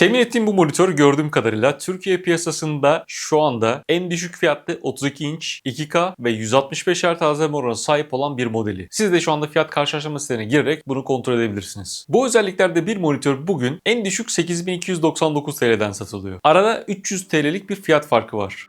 Temin ettiğim bu monitör gördüğüm kadarıyla Türkiye piyasasında şu anda en düşük fiyatlı 32 inç, 2K ve 165 Hz tazeleme oranına sahip olan bir modeli. Siz de şu anda fiyat karşılaştırma sitelerine girerek bunu kontrol edebilirsiniz. Bu özelliklerde bir monitör bugün en düşük 8299 TL'den satılıyor. Arada 300 TL'lik bir fiyat farkı var.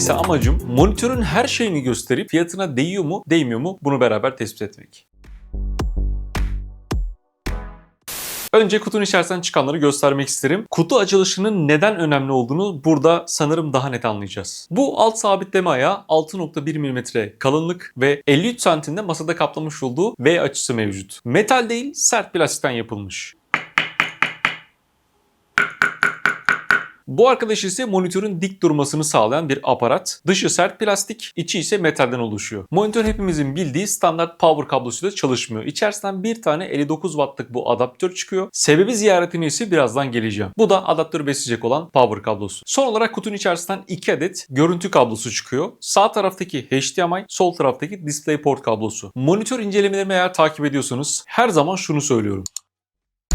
İse amacım monitörün her şeyini gösterip fiyatına değiyor mu değmiyor mu bunu beraber tespit etmek. Önce kutunun içerisinden çıkanları göstermek isterim. Kutu açılışının neden önemli olduğunu burada sanırım daha net anlayacağız. Bu alt sabitleme ayağı 6.1 mm kalınlık ve 53 santimde masada kaplamış olduğu V açısı mevcut. Metal değil sert plastikten yapılmış. Bu arkadaş ise monitörün dik durmasını sağlayan bir aparat. Dışı sert plastik, içi ise metalden oluşuyor. Monitör hepimizin bildiği standart power kablosuyla çalışmıyor. İçerisinden bir tane 59 wattlık bu adaptör çıkıyor. Sebebi ziyaretine ise birazdan geleceğim. Bu da adaptörü besleyecek olan power kablosu. Son olarak kutunun içerisinden 2 adet görüntü kablosu çıkıyor. Sağ taraftaki HDMI, sol taraftaki DisplayPort kablosu. Monitör incelemelerimi eğer takip ediyorsanız her zaman şunu söylüyorum.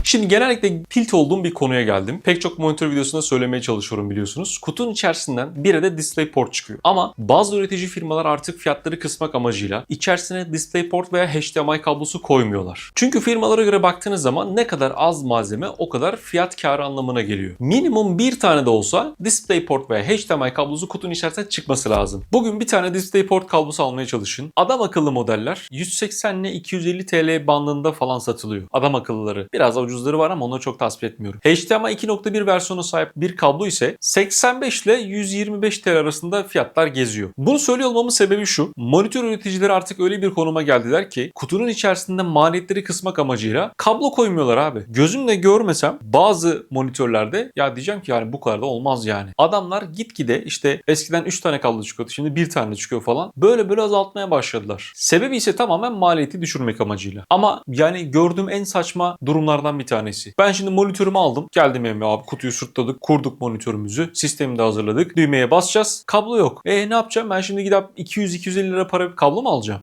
Şimdi genellikle tilt olduğum bir konuya geldim. Pek çok monitör videosunda söylemeye çalışıyorum biliyorsunuz. Kutunun içerisinden bir adet DisplayPort çıkıyor. Ama bazı üretici firmalar artık fiyatları kısmak amacıyla içerisine DisplayPort veya HDMI kablosu koymuyorlar. Çünkü firmalara göre baktığınız zaman ne kadar az malzeme o kadar fiyat karı anlamına geliyor. Minimum bir tane de olsa DisplayPort veya HDMI kablosu kutunun içerisinden çıkması lazım. Bugün bir tane DisplayPort kablosu almaya çalışın. Adam akıllı modeller 180 ile 250 TL bandında falan satılıyor. Adam akıllıları. Biraz da ucuzları var ama onları çok tasvip etmiyorum. HDMI 2.1 versiyona sahip bir kablo ise 85 ile 125 TL arasında fiyatlar geziyor. Bunu söylüyor olmamın sebebi şu. Monitör üreticileri artık öyle bir konuma geldiler ki kutunun içerisinde maliyetleri kısmak amacıyla kablo koymuyorlar abi. Gözümle görmesem bazı monitörlerde ya diyeceğim ki yani bu kadar da olmaz yani. Adamlar gitgide işte eskiden 3 tane kablo çıkıyordu şimdi 1 tane çıkıyor falan. Böyle böyle azaltmaya başladılar. Sebebi ise tamamen maliyeti düşürmek amacıyla. Ama yani gördüğüm en saçma durumlardan bir tanesi. Ben şimdi monitörümü aldım. Geldim evime abi kutuyu sırtladık. Kurduk monitörümüzü. Sistemi de hazırladık. Düğmeye basacağız. Kablo yok. E ne yapacağım? Ben şimdi gidip 200-250 lira para bir kablo mu alacağım?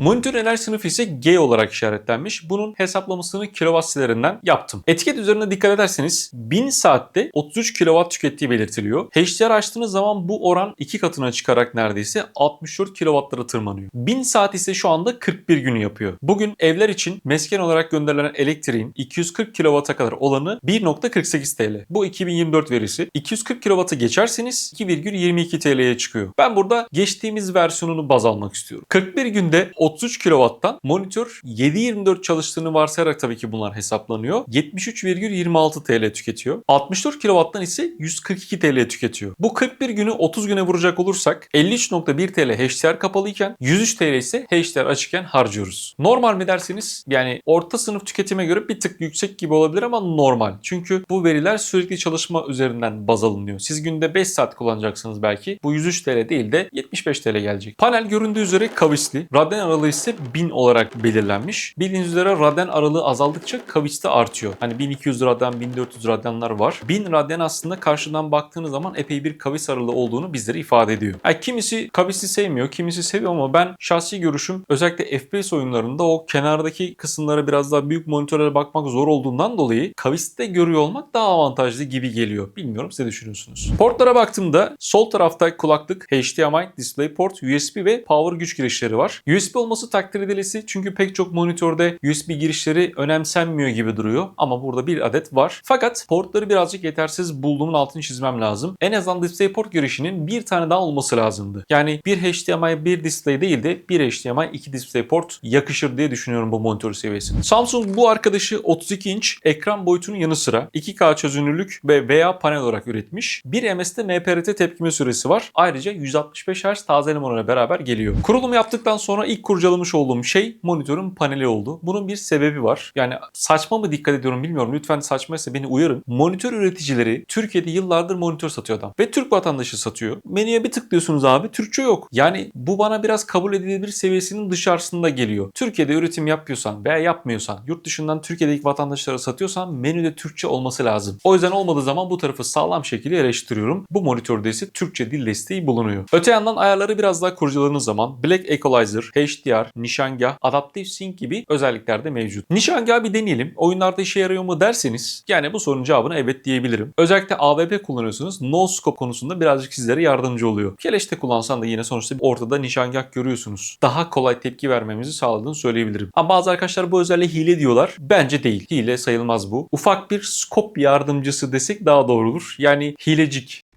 Monitör enerji sınıfı ise G olarak işaretlenmiş. Bunun hesaplamasını kilowatt silerinden yaptım. Etiket üzerine dikkat ederseniz 1000 saatte 33 kilowatt tükettiği belirtiliyor. HDR açtığınız zaman bu oran iki katına çıkarak neredeyse 64 kilowattlara tırmanıyor. 1000 saat ise şu anda 41 günü yapıyor. Bugün evler için mesken olarak gönderilen elektriğin 240 kilowatta kadar olanı 1.48 TL. Bu 2024 verisi. 240 kilowattı geçerseniz 2,22 TL'ye çıkıyor. Ben burada geçtiğimiz versiyonunu baz almak istiyorum. 41 günde 33 kW'tan monitör 7.24 çalıştığını varsayarak tabii ki bunlar hesaplanıyor. 73,26 TL tüketiyor. 64 kW'tan ise 142 TL tüketiyor. Bu 41 günü 30 güne vuracak olursak 53.1 TL HDR kapalıyken 103 TL ise HDR açıkken harcıyoruz. Normal mi derseniz yani orta sınıf tüketime göre bir tık yüksek gibi olabilir ama normal. Çünkü bu veriler sürekli çalışma üzerinden baz alınıyor. Siz günde 5 saat kullanacaksınız belki. Bu 103 TL değil de 75 TL gelecek. Panel göründüğü üzere kavisli. Radeon aralığı ise 1000 olarak belirlenmiş. Bildiğiniz üzere Radeon aralığı azaldıkça kavis de artıyor. Hani 1200 Radeon, 1400 Radeon'lar var. 1000 Radeon aslında karşıdan baktığınız zaman epey bir kavis aralığı olduğunu bizlere ifade ediyor. Yani kimisi kavisi sevmiyor, kimisi seviyor ama ben şahsi görüşüm özellikle FPS oyunlarında o kenardaki kısımlara biraz daha büyük monitörlere bakmak zor olduğundan dolayı kaviste görüyor olmak daha avantajlı gibi geliyor. Bilmiyorum siz ne düşünüyorsunuz? Portlara baktığımda sol tarafta kulaklık, HDMI, DisplayPort, USB ve power güç girişleri var. USB olması takdir edilesi çünkü pek çok monitörde USB girişleri önemsenmiyor gibi duruyor ama burada bir adet var. Fakat portları birazcık yetersiz bulduğumun altını çizmem lazım. En azından DisplayPort girişinin bir tane daha olması lazımdı. Yani bir HDMI bir display değil de bir HDMI iki DisplayPort yakışır diye düşünüyorum bu monitör seviyesine. Samsung bu arkadaşı 32 inç ekran boyutunun yanı sıra 2K çözünürlük ve veya panel olarak üretmiş. Bir MS'de MPRT tepkime süresi var. Ayrıca 165 Hz tazeleme oranı beraber geliyor. Kurulum yaptıktan sonra ilk kurşun kurcalamış olduğum şey monitörün paneli oldu. Bunun bir sebebi var. Yani saçma mı dikkat ediyorum bilmiyorum. Lütfen saçmaysa beni uyarın. Monitör üreticileri Türkiye'de yıllardır monitör satıyor adam. Ve Türk vatandaşı satıyor. Menüye bir tıklıyorsunuz abi Türkçe yok. Yani bu bana biraz kabul edilebilir seviyesinin dışarısında geliyor. Türkiye'de üretim yapıyorsan veya yapmıyorsan, yurt dışından Türkiye'deki vatandaşlara satıyorsan menüde Türkçe olması lazım. O yüzden olmadığı zaman bu tarafı sağlam şekilde eleştiriyorum. Bu monitörde ise Türkçe dil desteği bulunuyor. Öte yandan ayarları biraz daha kurcaladığınız zaman Black Equalizer, HDR, Nişangah, Adaptive Sync gibi özellikler de mevcut. Nişangahı bir deneyelim. Oyunlarda işe yarıyor mu derseniz yani bu sorunun cevabını evet diyebilirim. Özellikle AWP kullanıyorsunuz. No scope konusunda birazcık sizlere yardımcı oluyor. Keleşte kullansan da yine sonuçta ortada nişangah görüyorsunuz. Daha kolay tepki vermemizi sağladığını söyleyebilirim. Ama bazı arkadaşlar bu özelliğe hile diyorlar. Bence değil. Hile sayılmaz bu. Ufak bir scope yardımcısı desek daha doğru olur. Yani hilecik.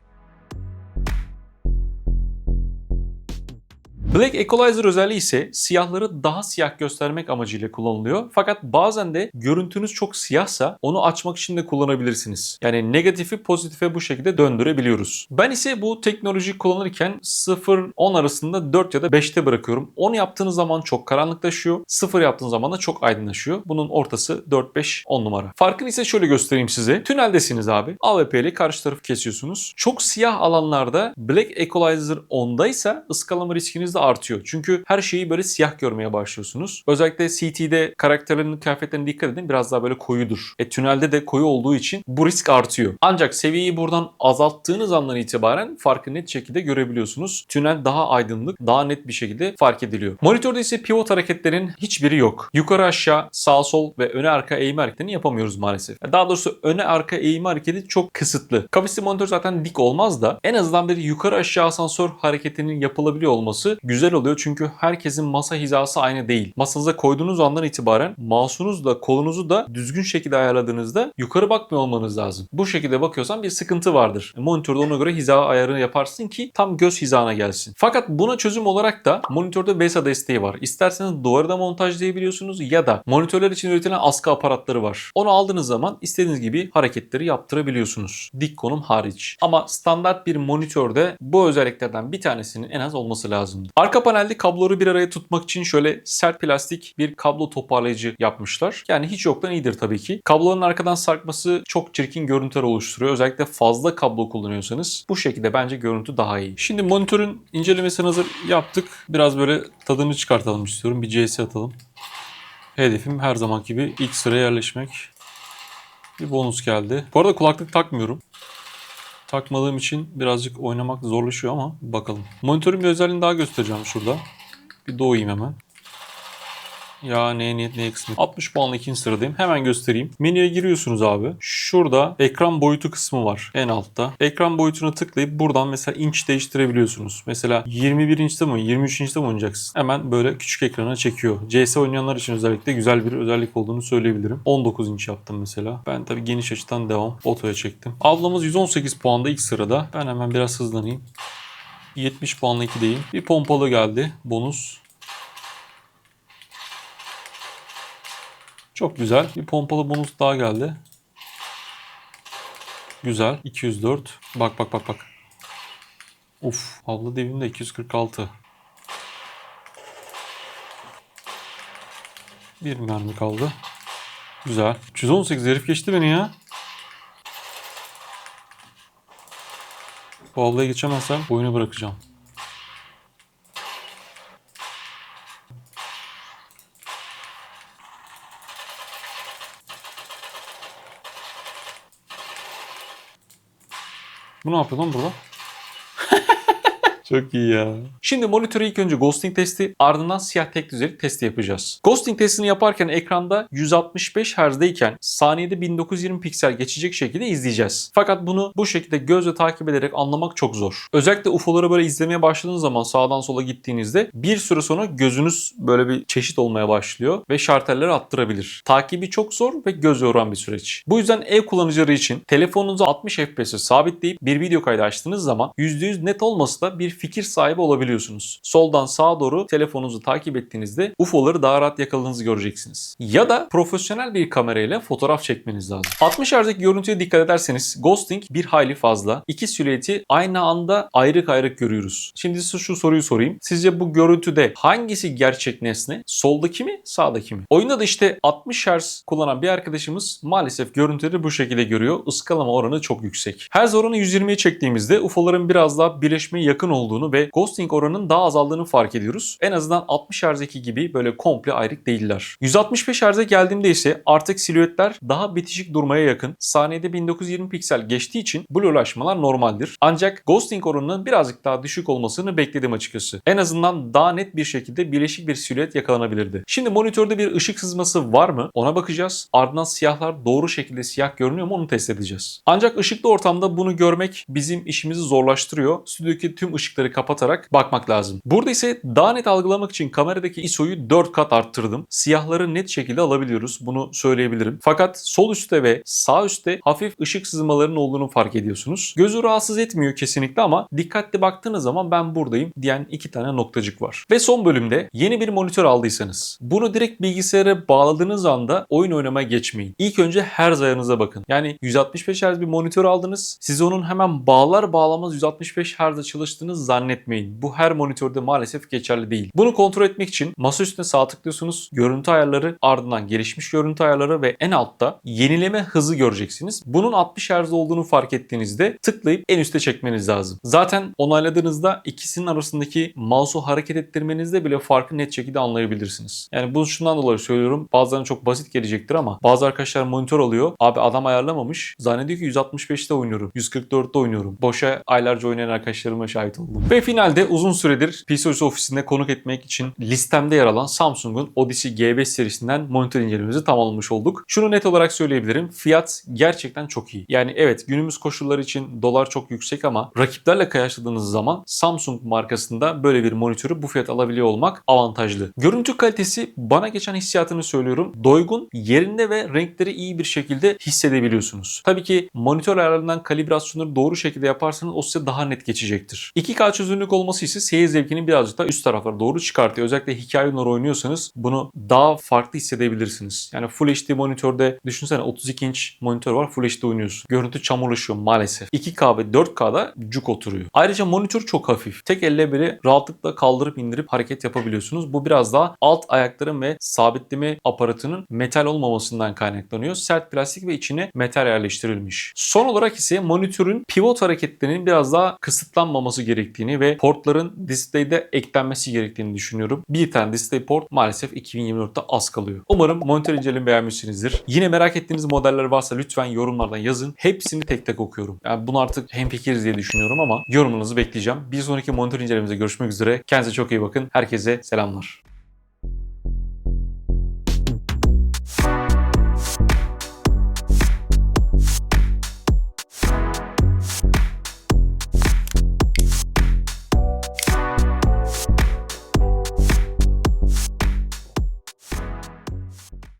Black Equalizer özelliği ise siyahları daha siyah göstermek amacıyla kullanılıyor. Fakat bazen de görüntünüz çok siyahsa onu açmak için de kullanabilirsiniz. Yani negatifi pozitife bu şekilde döndürebiliyoruz. Ben ise bu teknolojiyi kullanırken 0-10 arasında 4 ya da 5'te bırakıyorum. 10 yaptığınız zaman çok karanlıklaşıyor. 0 yaptığınız zaman da çok aydınlaşıyor. Bunun ortası 4-5-10 numara. Farkını ise şöyle göstereyim size. Tüneldesiniz abi. AWP ile karşı tarafı kesiyorsunuz. Çok siyah alanlarda Black Equalizer 10'daysa ıskalama riskiniz de artıyor. Çünkü her şeyi böyle siyah görmeye başlıyorsunuz. Özellikle CT'de karakterlerin kıyafetlerine dikkat edin. Biraz daha böyle koyudur. E tünelde de koyu olduğu için bu risk artıyor. Ancak seviyeyi buradan azalttığınız andan itibaren farkı net şekilde görebiliyorsunuz. Tünel daha aydınlık, daha net bir şekilde fark ediliyor. Monitörde ise pivot hareketlerin hiçbiri yok. Yukarı aşağı, sağ sol ve öne arka eğimi hareketlerini yapamıyoruz maalesef. Daha doğrusu öne arka eğimi hareketi çok kısıtlı. Kafesli monitör zaten dik olmaz da en azından bir yukarı aşağı asansör hareketinin yapılabiliyor olması güzel oluyor çünkü herkesin masa hizası aynı değil. Masanıza koyduğunuz andan itibaren mouse'unuz da kolunuzu da düzgün şekilde ayarladığınızda yukarı bakmıyor olmanız lazım. Bu şekilde bakıyorsan bir sıkıntı vardır. Monitörde ona göre hiza ayarını yaparsın ki tam göz hizana gelsin. Fakat buna çözüm olarak da monitörde VESA desteği var. İsterseniz duvarda montajlayabiliyorsunuz ya da monitörler için üretilen askı aparatları var. Onu aldığınız zaman istediğiniz gibi hareketleri yaptırabiliyorsunuz. Dik konum hariç. Ama standart bir monitörde bu özelliklerden bir tanesinin en az olması lazım. Arka panelde kabloları bir araya tutmak için şöyle sert plastik bir kablo toparlayıcı yapmışlar. Yani hiç yoktan iyidir tabii ki. Kabloların arkadan sarkması çok çirkin görüntüler oluşturuyor. Özellikle fazla kablo kullanıyorsanız bu şekilde bence görüntü daha iyi. Şimdi monitörün incelemesini hazır yaptık. Biraz böyle tadını çıkartalım istiyorum. Bir CS atalım. Hedefim her zaman gibi ilk sıraya yerleşmek. Bir bonus geldi. Bu arada kulaklık takmıyorum. Takmadığım için birazcık oynamak zorlaşıyor ama bakalım. Monitörün bir özelliğini daha göstereceğim şurada. Bir doğayım hemen. Ya ne niyet ne kısmı. 60 puanla ikinci sıradayım. Hemen göstereyim. Menüye giriyorsunuz abi. Şurada ekran boyutu kısmı var en altta. Ekran boyutunu tıklayıp buradan mesela inç değiştirebiliyorsunuz. Mesela 21 inçte mi 23 inçte mi oynayacaksın? Hemen böyle küçük ekrana çekiyor. CS oynayanlar için özellikle güzel bir özellik olduğunu söyleyebilirim. 19 inç yaptım mesela. Ben tabii geniş açıdan devam. Otoya çektim. Ablamız 118 puanda ilk sırada. Ben hemen biraz hızlanayım. 70 puanla 2'deyim. Bir pompalı geldi. Bonus. Çok güzel. Bir pompalı bonus daha geldi. Güzel. 204. Bak bak bak bak. Uf. Abla devimde 246. Bir mermi kaldı. Güzel. 318 herif geçti beni ya. Bu ablayı geçemezsem oyunu bırakacağım. Bu ne yapıyor lan burada? Çok iyi ya. Şimdi monitöre ilk önce ghosting testi ardından siyah tek düzelik testi yapacağız. Ghosting testini yaparken ekranda 165 Hz'deyken saniyede 1920 piksel geçecek şekilde izleyeceğiz. Fakat bunu bu şekilde gözle takip ederek anlamak çok zor. Özellikle UFO'ları böyle izlemeye başladığınız zaman sağdan sola gittiğinizde bir süre sonra gözünüz böyle bir çeşit olmaya başlıyor ve şartelleri attırabilir. Takibi çok zor ve göz yoran bir süreç. Bu yüzden ev kullanıcıları için telefonunuzu 60 FPS'e sabitleyip bir video kaydı açtığınız zaman %100 net olmasa da bir fikir sahibi olabiliyorsunuz. Soldan sağa doğru telefonunuzu takip ettiğinizde UFO'ları daha rahat yakaladığınızı göreceksiniz. Ya da profesyonel bir kamerayla fotoğraf çekmeniz lazım. 60 Hz'deki görüntüye dikkat ederseniz ghosting bir hayli fazla. İki silüeti aynı anda ayrık ayrık görüyoruz. Şimdi size şu soruyu sorayım. Sizce bu görüntüde hangisi gerçek nesne? Soldaki mi, sağdaki mi? Oyunda da işte 60 Hz kullanan bir arkadaşımız maalesef görüntüleri bu şekilde görüyor. Iskalama oranı çok yüksek. Hertz oranı 120'ye çektiğimizde UFO'ların biraz daha birleşmeye yakın olduğunu ve ghosting oranının daha azaldığını fark ediyoruz. En azından 60 Hz'deki gibi böyle komple ayrık değiller. 165 Hz'e geldiğimde ise artık silüetler daha bitişik durmaya yakın. Saniyede 1920 piksel geçtiği için blue'laşmalar normaldir. Ancak ghosting oranının birazcık daha düşük olmasını bekledim açıkçası. En azından daha net bir şekilde birleşik bir silüet yakalanabilirdi. Şimdi monitörde bir ışık sızması var mı? Ona bakacağız. Ardından siyahlar doğru şekilde siyah görünüyor mu onu test edeceğiz. Ancak ışıklı ortamda bunu görmek bizim işimizi zorlaştırıyor. Stüdyodaki tüm ışıkları kapatarak bakmak lazım. Burada ise daha net algılamak için kameradaki ISO'yu 4 kat arttırdım. Siyahları net şekilde alabiliyoruz. Bunu söyleyebilirim. Fakat sol üstte ve sağ üstte hafif ışık sızmalarının olduğunu fark ediyorsunuz. Gözü rahatsız etmiyor kesinlikle ama dikkatli baktığınız zaman ben buradayım diyen iki tane noktacık var. Ve son bölümde yeni bir monitör aldıysanız bunu direkt bilgisayara bağladığınız anda oyun oynamaya geçmeyin. İlk önce her ayarınıza bakın. Yani 165 Hz bir monitör aldınız. Siz onun hemen bağlar bağlamaz 165 Hz'de çalıştığını zannetmeyin. Bu her monitörde maalesef geçerli değil. Bunu kontrol etmek için masa üstüne sağ tıklıyorsunuz. Görüntü ayarları ardından gelişmiş görüntü ayarları ve en altta yenileme hızı göreceksiniz. Bunun 60 Hz olduğunu fark ettiğinizde tıklayıp en üste çekmeniz lazım. Zaten onayladığınızda ikisinin arasındaki mouse'u hareket ettirmenizde bile farkı net şekilde anlayabilirsiniz. Yani bunu şundan dolayı söylüyorum. Bazılarına çok basit gelecektir ama bazı arkadaşlar monitör alıyor. Abi adam ayarlamamış. Zannediyor ki 165'te oynuyorum. 144'te oynuyorum. Boşa aylarca oynayan arkadaşlarıma şahit oldum. Ve finalde uzun süredir PCOS ofisinde konuk etmek için listemde yer alan Samsung'un Odyssey G5 serisinden monitör incelememizi tamamlamış olduk. Şunu net olarak söyleyebilirim. Fiyat gerçekten çok iyi. Yani evet günümüz koşulları için dolar çok yüksek ama rakiplerle kıyasladığınız zaman Samsung markasında böyle bir monitörü bu fiyat alabiliyor olmak avantajlı. Görüntü kalitesi bana geçen hissiyatını söylüyorum. Doygun, yerinde ve renkleri iyi bir şekilde hissedebiliyorsunuz. Tabii ki monitör ayarlarından kalibrasyonları doğru şekilde yaparsanız o size daha net geçecektir. 2K çözünürlük olması ise seyir zevkini birazcık da üst taraflara doğru çıkartıyor. Özellikle hikaye oyunları oynuyorsanız bunu daha farklı hissedebilirsiniz. Yani Full HD monitörde düşünsene 32 inç monitör var Full HD oynuyorsun. Görüntü çamurlaşıyor maalesef. 2K ve 4K'da cuk oturuyor. Ayrıca monitör çok hafif. Tek elle bile rahatlıkla kaldırıp indirip hareket yapabiliyorsunuz. Bu biraz daha alt ayakların ve sabitleme aparatının metal olmamasından kaynaklanıyor. Sert plastik ve içine metal yerleştirilmiş. Son olarak ise monitörün pivot hareketlerinin biraz daha kısıtlanmaması gerektiğini ve portların display'de eklenmesi gerektiğini düşünüyorum. Bir tane display port maalesef 2024'te az kalıyor. Umarım monitör incelememi beğenmişsinizdir. Yine merak ettiğiniz modeller varsa lütfen yorumlardan yazın. Hepsini tek tek okuyorum. Yani bunu artık hemfikiriz diye düşünüyorum ama yorumunuzu bekleyeceğim. Bir sonraki monitör incelememizde görüşmek üzere. Kendinize çok iyi bakın. Herkese selamlar.